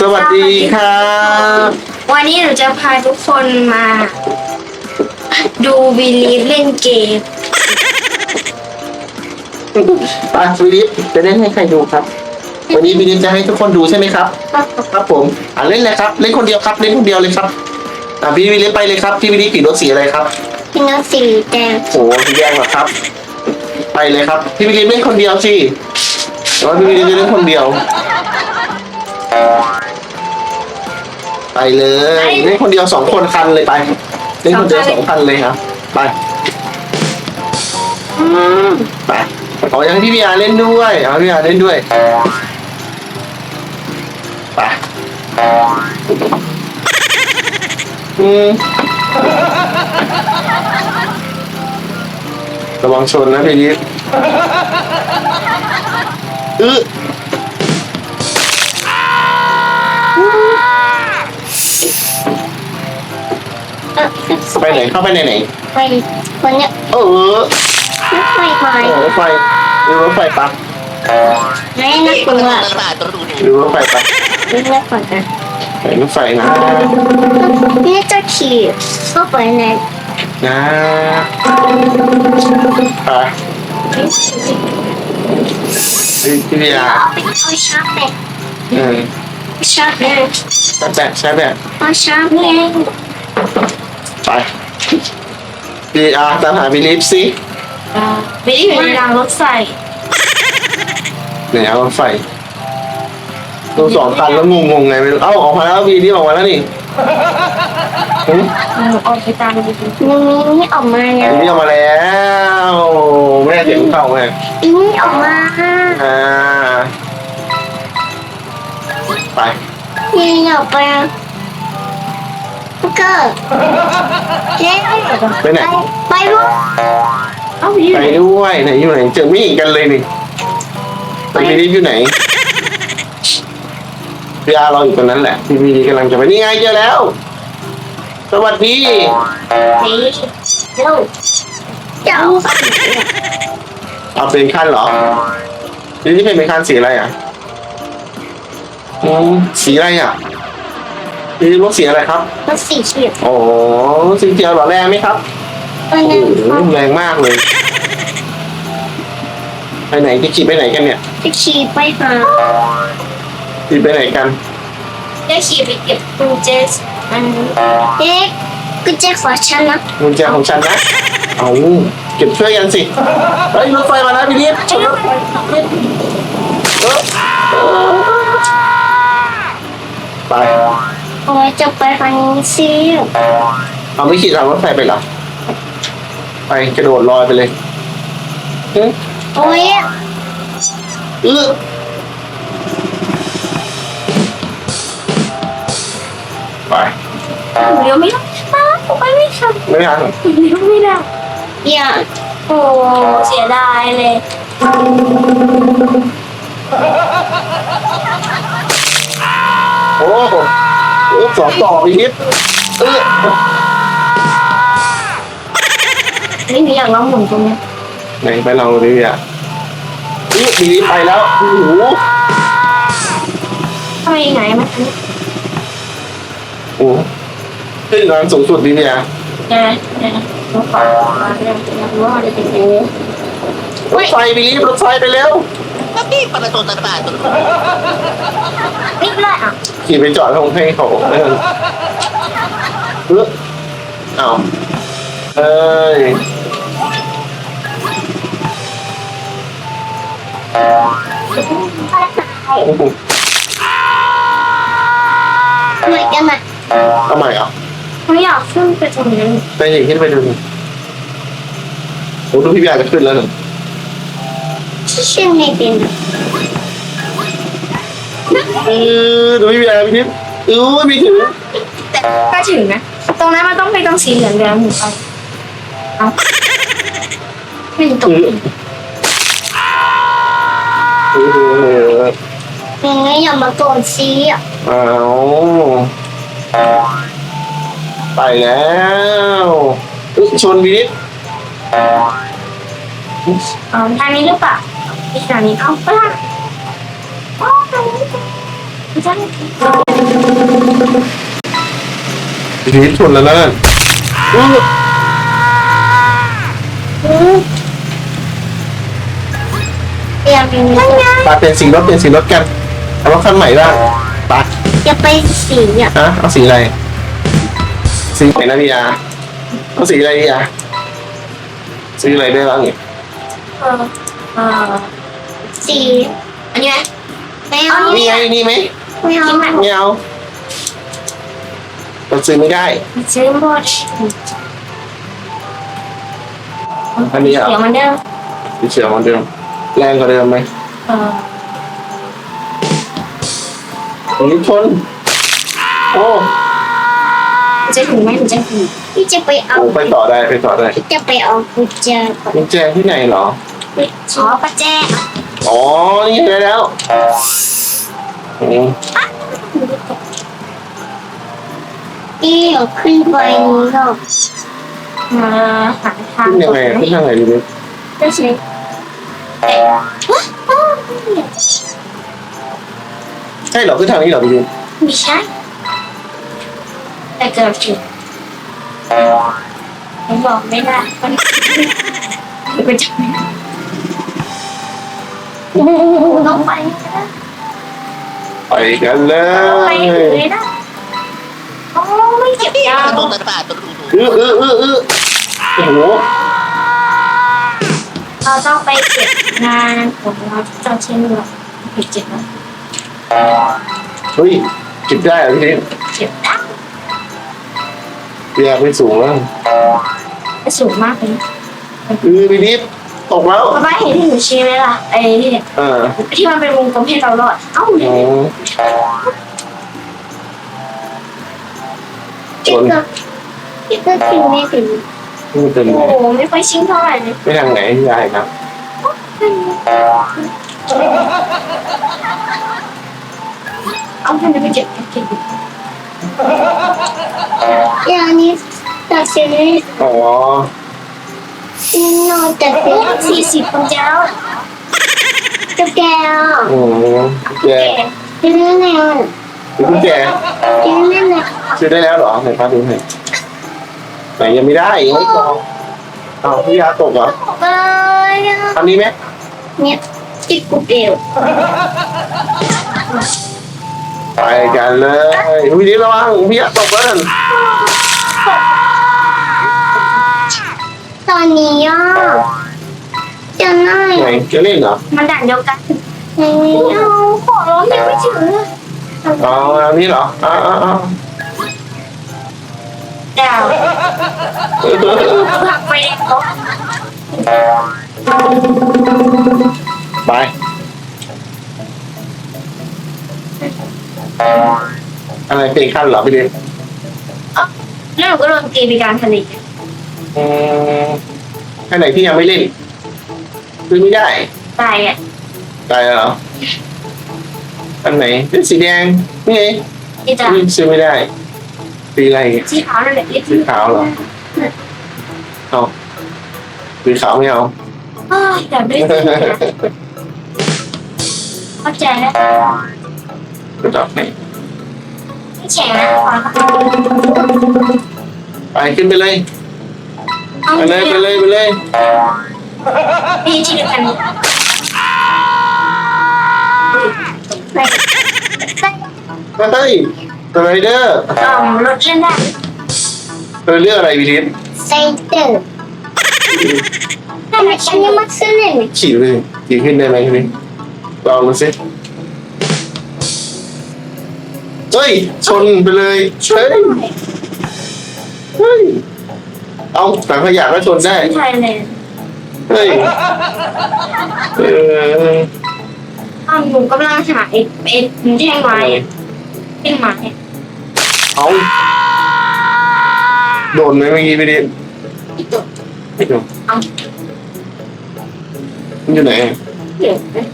สวัสดีครับวันนี้หนูจะพาทุกคนมา ดูวีลีฟเล่นเกมปาวิลิฟจะเล่นให้ใครดูครับ วันนี้วิลิฟจะให้ทุกคนดูใช่ไหมครับ ครับผมอ่าเล่นเลยครับ เล่นคนเดียวครับ เล่นคนเดียวเลยครับอ่าพี่วิลิฟไปเลยครับพี่วิลิฟขี่รถสีอะไรครับพี่น้องสีแดงโอ้สีแดงเหรอครับ ไปเลยครับ พี่วิลิฟเล่นคนเดียวสิแต่ว่าพี่วิลิฟจะเล่นคนเดียว ไปเลยเล่นคนเดียวสองคนคันเลยไปเล่นคนเดียวสองคันเลยครับไปอืมไปเอาอย่างที่พี่อาเล่นด้วยเอาพี่อาเล่นด้วยไปอืมระวังชนนะพี่ยิป ไปไหนเข้าไปไหนไหนไปคนเนี้ยเออไม่ไปไปโอ้รถไฟดูรถไฟปะไม่น่ากลัวดูรถไฟปะไม่น่ากลัวนะไหนรถไฟนะนี่จะขี่เข้าไปในนะไปพี่พี่อาไปเอาชาร์จแบตเออชาร์จแบตใช้แบบใช้แบบเอาชาร์จแบต ไปพี่อาตามหาบิลิฟสิไม่ได้อยู่ในรางรถไฟไหนเอารถไฟดูสองคันแล้วงงๆไงไม่รู้เอ้าออกมาแล้วบีนี่ออกมาแล้วนี่หึหนูออกไปตามดูมีนี่ออกมาเนี่ยบีนี่ออกมาแล้วแม่เสียงเข้าแม่อีนี่ออกมาอ่าไปนี่ออกไป ก็เล่นไปไหน ไปลูกเอาอยู่ไปด้วยไหนอยู่ไหนเจอไม่เห็นกันเลยนี่ไปบิลิฟอยู่ไหนพี่อาเราอยู่ตรงนั้นแหละพี่บีกำลังจะไปนี่ไงเจอแล้ว สวัสดีนี่เร็วเจ้าเอาเป็นขั้นเหรอนี่ที่เป็นเป็นขั้นสีอะไรอะอืมสีอะไรอะ นี่รถสีอะไรครับมันสีเขียวโอ้สีเขียวเหรอแรงไหมครับอันโอ้นั้นโหแรงมากเลย ไปไหนจะขี่ไปไหนกันเนี่ยจะขี่ไปหาขี่ไปไหนกันจะขี่ไปเก็บกุญแจอันนี้เอ๊ะกุญแจของฉันนะกุญแจของฉันนะเอาเก็บช่วยกันสิเฮ้ยรถไฟมาแล้วพี่ลิฟชนรถไฟเออเออไป โอ้ยจะไปทางนี้สิเอาไม่ขี่ทางรถไฟไปเหรอ ไปกระโดดลอยไปเลยเอ๊ะโอ้ยเออไป เดี๋ยวไม่ได้ป้าไปไม่ทันไม่ทันเดี๋ยวไม่ได้อย่าโอ้เสียดายเลยโอ้ โหโอ้สองต่อพี่ลิฟเออไม่มีอย่างร้องหมุนตรงนี้ไหนไปลองดูดิอะนี่พี่ลิฟไปแล้วโอ้โหทำไมไหนมันโอ้โหขึ้นงานสูงสุดดีเนี่ยเดี๋ยวนะเดี๋ยวนะรถไฟมาเดี๋ยวอยากรู้ว่าจะเป็นยังไง รถไฟพี่ลิฟรถไฟไปเร็ว Tapi pada tahun terbaru นี่เลยอะขี่ไปจอดตรงให้เขาเออเออเอาเอ้ยโอ้โหเหมือนกันอะทำไมอะไม่อยากขึ้นไปตรงนั้นไปหญิงขึ้นไปดูโอ้ดูพี่ยาจะขึ้นแล้วหนึ่ง ชื่อไม่เป็นเออดูพี่ยาพี่นิดเออไม่ถึงแต่ก็ถึงนะ ตรงนั้นมันต้องไปตรงสีเหลืองเหลืองหนูไปเอาไม่ตรงเออยังไงอย่ามาโกนซีอะเอาไปแล้วอุ๊ยชนวินิดอ๋อทางนี้หรือเปล่า อีกทางนี้เอาไปละอ๋อทางนี้ไม่ใช่บีลิฟชนแล้วนั่นอื้อเตรียมเป็นนั่นไงปาเปลี่ยนสีรถเปลี่ยนสีรถกันเอารถคันใหม่บ้างปาจะไปสีอะฮะเอาสีอะไร สีไหนนะพี่ยาเอาสีอะไรพี่ยาสีอะไรได้บ้างเนี่ยเออเออ สีอันนี้ไหมไม่เอานี่ไงนี่ไหมไม่เอาไม่ไม่เอาเราซื้อไม่ได้ ซื้อหมดอันนี้เหรอเดี๋ยวมันเดิมสีเขียวเหมือนเดิมแรงกว่าเดิมไหมเอออันนี้ชนโอ้จะถึงไหมถึงจะถึงพี่จะไปเอาโอ้ไปต่อได้ไปต่อได้พี่จะไปเอากุญแจก่อนกุญแจที่ไหนเหรออ๋อกุญแจ อ๋อ นี่ได้แล้วอืมพี่เอาขึ้นไปนี่ก็มาหาทางขึ้นยังไงขึ้นทางไหนดีเนี่ยก็ใช่ใช่เหรอขึ้นทางนี้เหรอพี่ดินไม่ใช่แต่เกิดผิดผมบอกไม่ได้มันมันจะ ไม่ได้ต้องไปนะไปกันเลต้องไปยเลยนะโอ้ไม่เก็บยา Patungan na patro. เออเออเออเออโอ้โหเราต้องไปเก็บงานของเราที่เราเชื่อเราเก็บเจ็บแล้วเฮ้ยเก็บได้เหรอพี่ดินเก็บได้อยากไปสูงแล้วไม่สูงมากเลยเออพี่ดิน ตกแล้วป้าป้าเห็นที่หนูชี้ไหมล่ะไอ้ที่เนี่ยเออที่มันเป็นวงกลมให้เรารอด เอ้าอ๋เนี่ยอชนพี่ก็ถึงไม่ถึงไม่เป็นโอ้ไรโหไม่ค่อยชิงเท่าไหร่เลยไปทางไหนยายครับ เอาแค่นี้ไปเจ็บเจ็บอย่างนี้ตัดสินอ๋อ นอนแตัดสินสี่สิบคนเจ้าตุ๊กแกอะอืมกุญแจซื้อแนวซื้อกุญแจซื้อนั่นแหละซื้อได้แล้วเหรอไหนพาดูหน่อยไหนยังไม่ได้ยังไม่พออ้าวพี่ยาตกเหรอเอ้ยอันนี้ไหมเนี่ยติดกุเอวไปกันเลยพี่ดินระวังพี่ยาตกแล้วนั่น ตอนนี้อะจะน่าไหนจะเล่นเหรอมันด่านเดียวกันในนี้ไม่เอาขอร้องยังไม่ถึงเลยอ๋ออันนี้เหรออ้าวอ้าวอ้าวดาวผักไปเลยเขาไปอะไรเป็นขั้นเหรอพี่ดินแล้วหนูก็โดนตีไปกลารผลิต อืมขั้นไหนที่ยังไม่เล่นซื้อไม่ได้ตายอะตายแล้วเหรออันไหนเป็นสีแดงนี่ไงที่จะนี่ซื้อไม่ได้สีอะไรสีขาวนั่นแหละรีบสีขาวเหรอเอาสีขาวไม่เอาเอ้ยอยากได้สีเหลืองเข้าใจแล้วกระดอกไหนไม่แฉนะขอเข้าไปไปขึ้นไปเลยเอา ไปเลยไปเลยไปเลยพี่ที่เดียวกันมาเต้ยสไลเดอร์เอารถเล่นได้สไลเดอร์อะไรพี่ทิศไซเตอร์ทำไมฉัฉันนยัยังงมาซื้อเลยขี่ไปสิขี่ขึ้นได้ไหมพี่ลองดูสิเฮ้ยชนไปเลยเฮ้ยเฮ้ย เอาถังขยะก็ชนได้ไม่ไทยเลยเฮ้ยเอออ้าวหนูกำลังหาเอ็ดเอ็ดแท่งไม้แท่งไม้เอาโดนไหมเมื่อกี้พี่ทิศอีกตัวไม่โดนเอามันอยู่ไหนเดี๋ยวนะ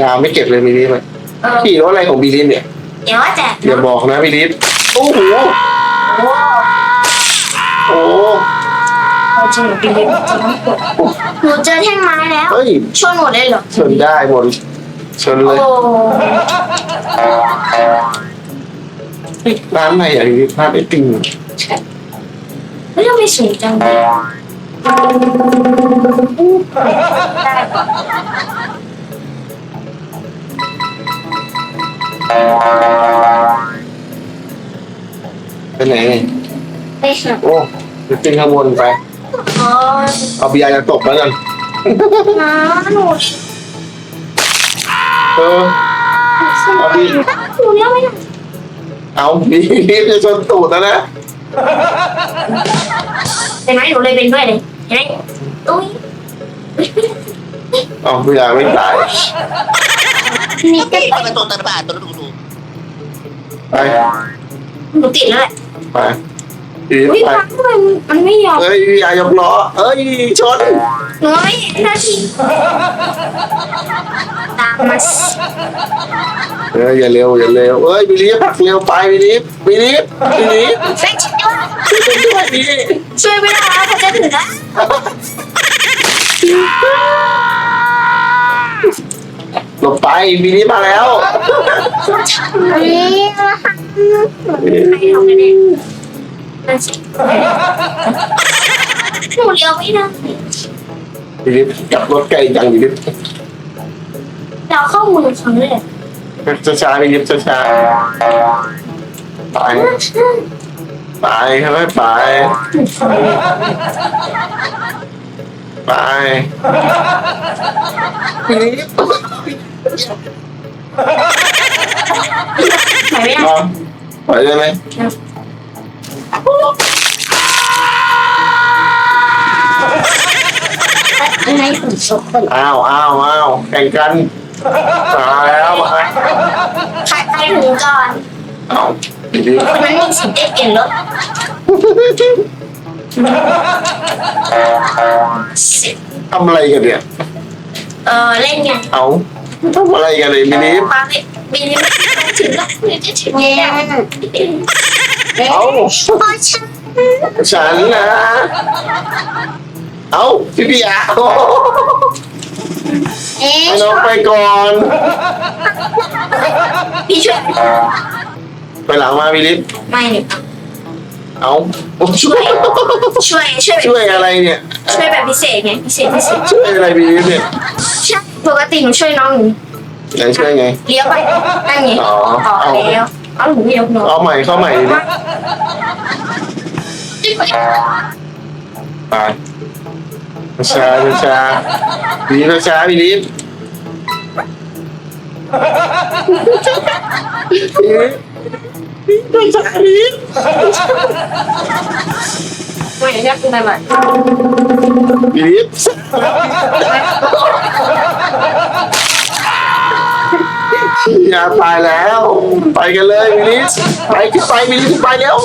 ยาไม่เก็บเลยพี่ทิศเลยเออขี่รถอะไรของพี่ทิศเนี่ย เดี๋ยวว่าแต่อย่าบอกนะพี่ทิศโอ้โหโอ้โอ้เอาจริงเหรอพี่เล็กจะต้องกดหนูเจอแท่งไม้แล้วเฮ้ยชนหมดเลยเหรอชนได้หมดชนเลโอ้ยร้านไหนอะพี่ร้านไอติมไม่ต้องไปสูงจังเลยได้ ไปไหนเนี่ยไปค่ะโอ้ไปขึ้นข้างบนไป อ๋อเอาเบียร์จะตกแล้วกัน น้าหนูเออเอาดิหนูเลี้ยวไม่ได้เอาบีรีบจะชนตูดแล้วนะ เห็นไหมหนูเลยเป็นด้วยเลยเห็นไหมตุ้ยเอาเบียร์ไม่ตาย มีแต่ Para to tapato dulu. ไป หนูติดแล้วแหละไปบีอุ้ยไป พักทำไมมันไม่ยอมเอ้ยเบียร์ยกล้อเอ้ยชน หนูไม่เห็นนาทีตามมาสิเอ้ยอย่าเร็วอย่าเร็วเอ้ยบีรีบผักเร็วไปบีรีบบีรีบบีรีบเฟกช่วยด้วยช่วยบีช่วยไม่ได้แล้วเขาจะถึงแล้ว หลบไปบีรีมาแล้วอันนี้ใครทำกันเนี่ยนั่นสิหนูเลี้ยวไม่ได้บีรีบกลับรถไกลจังบีรีบเราเข้ามืองครั้งแรกช้าๆบีรีบช้าไปไปค่อยไป ไปบีรีบไหนไม่ได้เอาไปได้ไหมอั ทธิ์ได้เปลี่ยนรถสิทำอะไรกันเนี่ย เออเล่นไงเอาทำอะไรกันเลยบีรีบมาเลยบินไม่ถึงแล้วเดี๋ยวจะถึงแล้วเอาพอฉันฉันนะ เอาพี่พี่อาโเอ๊ะให้น้องไปก่อน พี่ช่วยไปหลังมาพี่ลิฟไม่เนี่ย เอาโอ้ช่วยช่วยช่วยช่วยอะไรเนี่ยช่วยแบบพิเศษไงพิเศษพิเศษช่วยอะไรพี่ลิฟเนี่ยใช่ปกติหนูช่วยน้องหนูไหนช่วยไงเลี้ยวไปนั่นไงอ๋อต่อแล้วเอาหนูเลี้ยวหนูเอาใหม่เข้าใหม่ดิไปช้าช้าพี่ลิฟช้าพี่ลิฟพี่ ลิฟช้าพี่ลิฟไม่เรียกอะไรแบบพี่ลิฟอย่าตายแล้ว ไปกันเลยพี่ลิฟไปขึ้นไปพี่ลิฟขึ้นไปแล้ว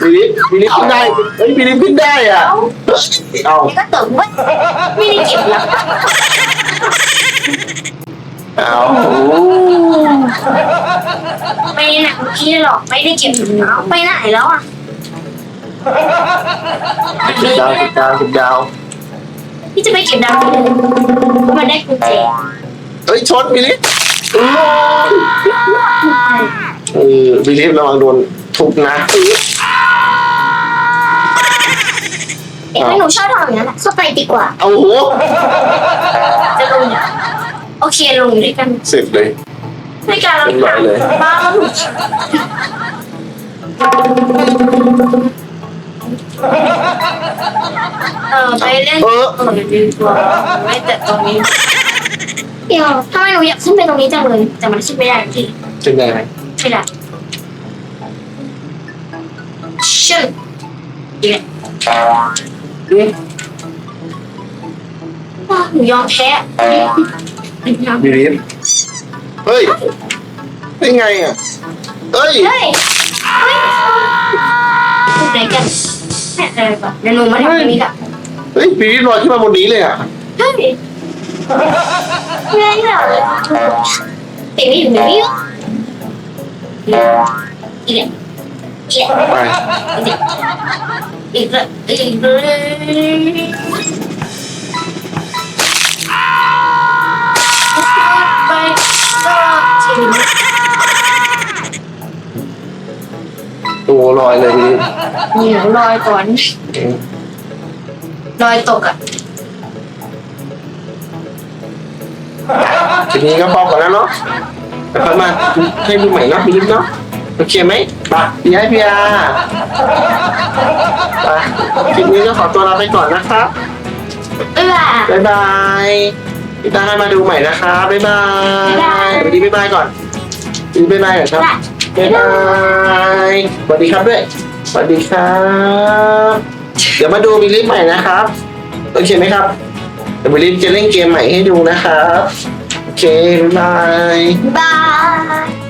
พี่ลิฟพี่ลิฟขึ้นได้เฮ้ยพี่ลิฟขึ้นได้อะเอาก็ตกว่าไม่ได้เก็บแล้วเอาไปไหนเมื่อกี้หรอกไม่ได้เก็บเอาไปไหนแล้วอะสิบดาวสิบดาวสิบดาว พี่จะไปเก็บดาวที่ไหนเพราะมันได้กุญแจเฮ้ยชนพี่ลิฟเออพี่ลิฟระวังโดนทุบนะ เอ็ไม่หนูชอบทำอย่างนั้นแหละเข้าไปดีกว่า เอาโหจะลงเนี่ยโอเคลงด้วยกัน เสร็จเลย ด้วยกันเราเรียบร้อยเลยบ้าแล้วหนูเออไปเล่นเออเออดีกว่าไม่แต่ตรงนี้เดี๋ยวทำไมหนูอยากขึ้นไปตรงนี้จังเลยแต่มันขึ้นไม่ได้ที่เป็นไงไหม่ได้ชึ่อีกแล้วอืมว้าหนูยอมแพ้พี่ลิฟ เฮ้ยเป็นไงอะเฮ้ย เฮ้ย เฮ้ยพูดอะไรกันแม่อะไรปะเดี๋ยวหนูมาทำตรงนี้กับเฮ้ยพี่ลิฟลอยขึ้นมาบนนี้เลยอะเฮ้ยไม่ได้เหรอติดไม่อยู่ไม่อยู่อีกแล้วเกียไปอีกแล้วอีก ตัวลอยเลยพี่เหนียวลอยก่อนลอยตกอะ ทีนี้ก็พอก่อนแล้วเนาะแต่ค่อยมาให้ดูใหม่เนาะพี่ลิฟเนาะโอเคไหมไปพี่ให้พี่อาไปคลิปนี้ก็ขอตัวลาไปก่อนนะครับเอื้อบ๊ายบาย พี่ตาให้มาดูใหม่นะครับบ๊ายบายบ๊ายบาย สวัสดีบ๊ายบายก่อนสวัสดีบ๊ายบายก่อนครับบ๊ายบายสวัสดีครับด้วยสวัสดีครับ เดี๋ยวมาดูบิลลี่ใหม่นะครับโอเคไหมครับเดี๋ยวบิลลี่จะเล่นเกมใหม่ให้ดูนะครับโอเคบ๊ายบาย บาย